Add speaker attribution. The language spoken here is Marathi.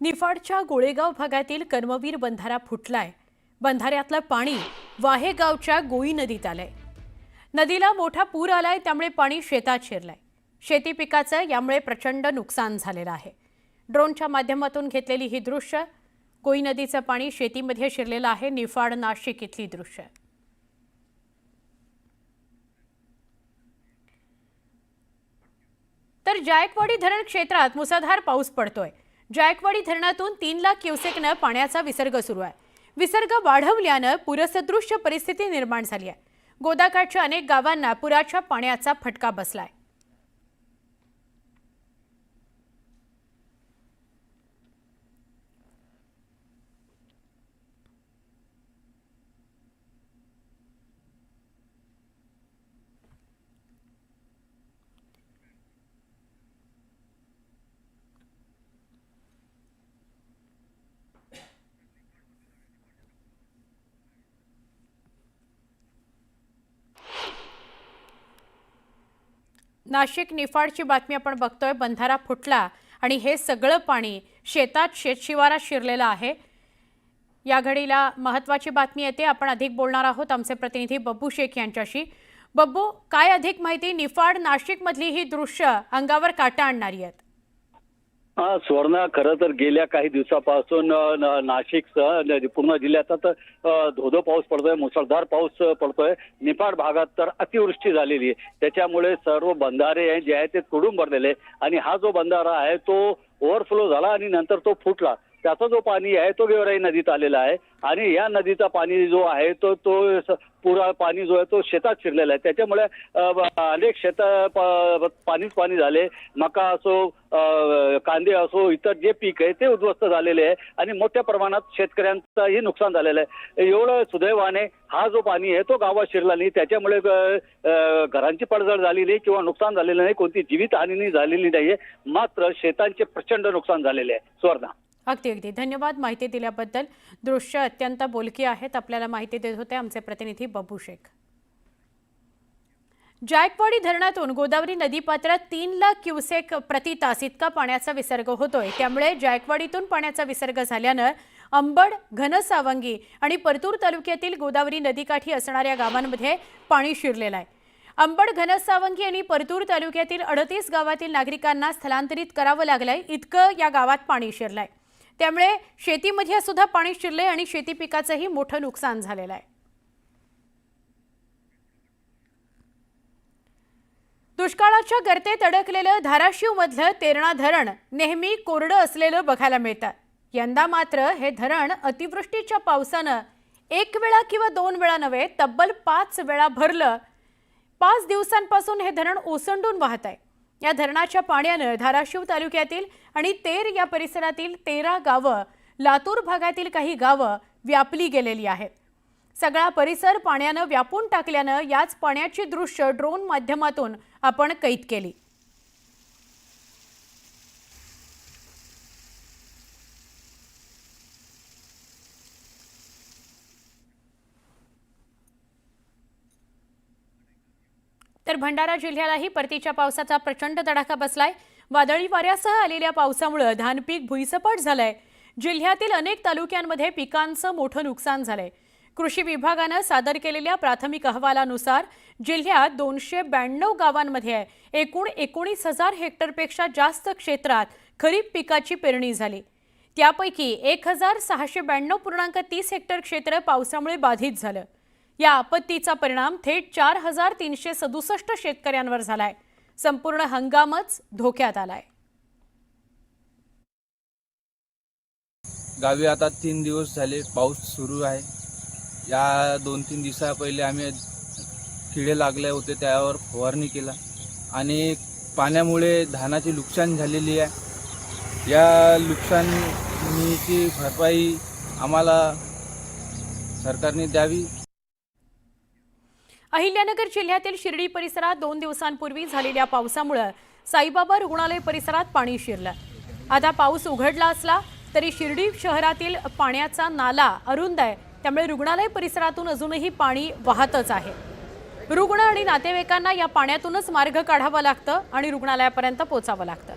Speaker 1: निफाडच्या गोळेगाव भागातील कर्मवीर बंधारा फुटलाय. बंधाऱ्यातलं पाणी वाहेगावच्या गोई नदीत आलंय. नदीला मोठा पूर आलाय त्यामुळे पाणी शेतात शिरलंय. शेती पिकाचं यामुळे प्रचंड नुकसान झालेलं आहे. ड्रोनच्या माध्यमातून घेतलेली ही दृश्य गोई नदीचं पाणी शेतीमध्ये शिरलेलं आहे निफाड नाशिक इथली दृश्य. तर जायकवाडी धरण क्षेत्रात मुसळधार पाऊस पडतोय. जायकवाडी धरणातून तीन लाख क्युसेकनं पाण्याचा विसर्ग सुरू आहे. विसर्ग वाढवल्यानं पूरसदृश्य परिस्थिती निर्माण झाली आहे. गोदाकाठच्या अनेक गावांना पुराच्या पाण्याचा फटका बसलाय. नाशिक निफाडची बातमी आपण बघतोय. बंधारा फुटला आणि हे सगळं पाणी शेतात शेतशिवारात शिरलेलं आहे. या घडीला महत्वाची बातमी येते. आपण अधिक बोलणार आहोत. आमचे प्रतिनिधी बब्बू शेख यांच्याशी. बब्बू काय अधिक माहिती? निफाड नाशिकमधली ही दृश्य अंगावर काटा आणणारी आहेत.
Speaker 2: हा स्वर्ण खरं तर गेल्या काही दिवसापासून अ, नाशिकसह पूर्ण जिल्ह्यात आता, धोधो पाऊस पडतोय मुसळधार पाऊस पडतोय. निफाड भागात तर अतिवृष्टी झालेली आहे. त्याच्यामुळे सर्व बंधारे जे आहे ते तुडून भरलेले आणि हा जो बंधारा आहे तो ओव्हरफ्लो झाला आणि नंतर तो फुटला. त्याचा जो पाणी आहे तो गेवराई नदीत आलेला आहे. आणि या नदीचा पाणी जो आहे तो तो पुरा पाणी जो आहे तो शेतात शिरलेला आहे. त्याच्यामुळे अनेक शेत पाणीच पाणी झाले. मका असो कांदे असो इतर जे पीक आहे ते उद्ध्वस्त झालेले आहे. आणि मोठ्या प्रमाणात शेतकऱ्यांचंही नुकसान झालेलं आहे. एवढं सुदैवाने हा जो पाणी आहे तो गावात शिरला नाही. त्याच्यामुळे घरांची पडझड झालेली नाही किंवा नुकसान झालेलं नाही. कोणती जीवितहानी नाही झालेली नाहीये. मात्र शेतांचे प्रचंड नुकसान झालेले आहे. सुवर्णा.
Speaker 1: अगदी अगदी. धन्यवाद माहिती दिल्याबद्दल. दृश्य अत्यंत बोलकी आहेत. आपल्याला माहिती देत होते आमचे प्रतिनिधी बब्बू शेख. जायकवाडी धरणातून गोदावरी नदीपात्रात तीन लाख क्युसेक प्रति तास इतका पाण्याचा विसर्ग होतोय. त्यामुळे जायकवाडीतून पाण्याचा विसर्ग झाल्यानं अंबड घनसावंगी आणि परतूर तालुक्यातील गोदावरी नदीकाठी असणाऱ्या गावांमध्ये पाणी शिरलेलं आहे. अंबड घनसावंगी आणि परतूर तालुक्यातील अडतीस गावातील नागरिकांना स्थलांतरित करावं लागलंय. इतकं या गावात पाणी शिरलंय. त्यामुळे शेतीमध्ये सुद्धा पाणी शिरलंय आणि शेती पिकाचंही मोठं नुकसान झालेलं आहे. दुष्काळाच्या गर्तेत अडकलेलं धाराशिवमधलं तेरणा धरण नेहमी कोरडं असलेलं बघायला मिळतं. यंदा मात्र हे धरण अतिवृष्टीच्या पावसानं एक वेळा किंवा दोन वेळा नव्हे तब्बल पाच वेळा भरलं. पाच दिवसांपासून हे धरण ओसंडून वाहत आहे या धरणाच्या पाण्यानं धाराशिव तालुक्यातील आणि तेर या परिसरातील तेरा गावं लातूर भागातील काही गावं व्यापली गेलेली आहेत. सगळा परिसर पाण्यानं व्यापून टाकल्यानं याच पाण्याची दृश्य ड्रोन माध्यमातून आपण कैद केली. तर भंडारा जिल्ह्यालाही परतीच्या पावसाचा प्रचंड तडाखा बसलाय. वादळी वाऱ्यासह आलेल्या पावसामुळे धानपीक भुईसपाट झालंय. जिल्ह्यातील अनेक तालुक्यांमध्ये पिकांचं मोठं नुकसान झालंय. कृषी विभागानं सादर केलेल्या प्राथमिक अहवालानुसार जिल्ह्यात दोनशे ब्याण्णव गावांमध्ये एकूण एकोणीस हजार हेक्टरपेक्षा जास्त क्षेत्रात खरीप पिकाची पेरणी झाली. त्यापैकी एक हजार सहाशे ब्याण्णव पूर्णांक तीस हेक्टर क्षेत्र पावसामुळे बाधित झालं. या आपत्तीचा परिणाम थेट चार हजार तीनशे सदुसष्ट शेतकऱ्यांवर झालाय. संपूर्ण हंगामच धोक्यात आलाय.
Speaker 3: गावी आता तीन दिवस झाले पाऊस सुरू आहे. या दोन तीन दिवसा पहिले आम्ही किडे लागले होते त्यावर फवारणी केला. आणि पाण्यामुळे धानाची नुकसान झालेली आहे. या नुकसानीची भरपाई आम्हाला सरकारने द्यावी.
Speaker 1: अहिल्यानगर जिल्ह्यातील शिर्डी परिसरात दोन दिवसांपूर्वी झालेल्या पावसामुळे साईबाबा रुग्णालय परिसरात पाणी शिरलं. आता पाऊस उघडला असला तरी शिर्डी शहरातील पाण्याचा नाला अरुंद आहे. त्यामुळे रुग्णालय परिसरातून अजूनही पाणी वाहतच आहे. रुग्ण आणि नातेवाईकांना या पाण्यातूनच मार्ग काढावा लागतं आणि रुग्णालयापर्यंत पोचावं लागतं.